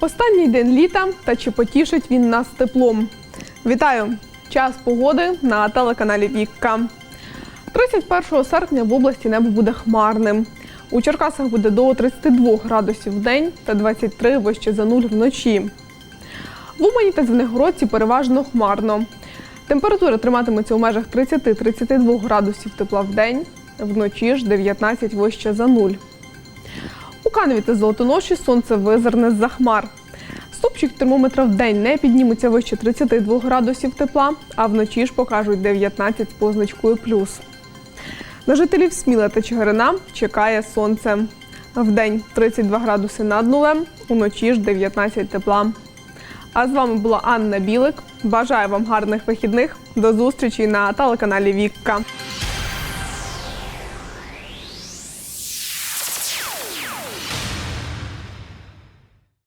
Останній день літа та чи потішить він нас теплом. Вітаю! Час погоди на телеканалі Вікка. 31 серпня в області небо буде хмарним. У Черкасах буде до 32 градусів в день та 23 вище за нуль вночі. В Умані та Звенигородці переважно хмарно. Температура триматиметься у межах 30-32 градусів тепла в день, вночі ж 19 вище за нуль. У та Золотоноші сонце визирне з-за хмар. Стопчик термометра в день не підніметься вище 32 градусів тепла, а вночі ж покажуть 19 з позначкою плюс. На жителів Сміла та Чигирина чекає сонце. Вдень 32 градуси над нулем, уночі ж 19 тепла. А з вами була Анна Білик. Бажаю вам гарних вихідних. До зустрічі на телеканалі Вікка.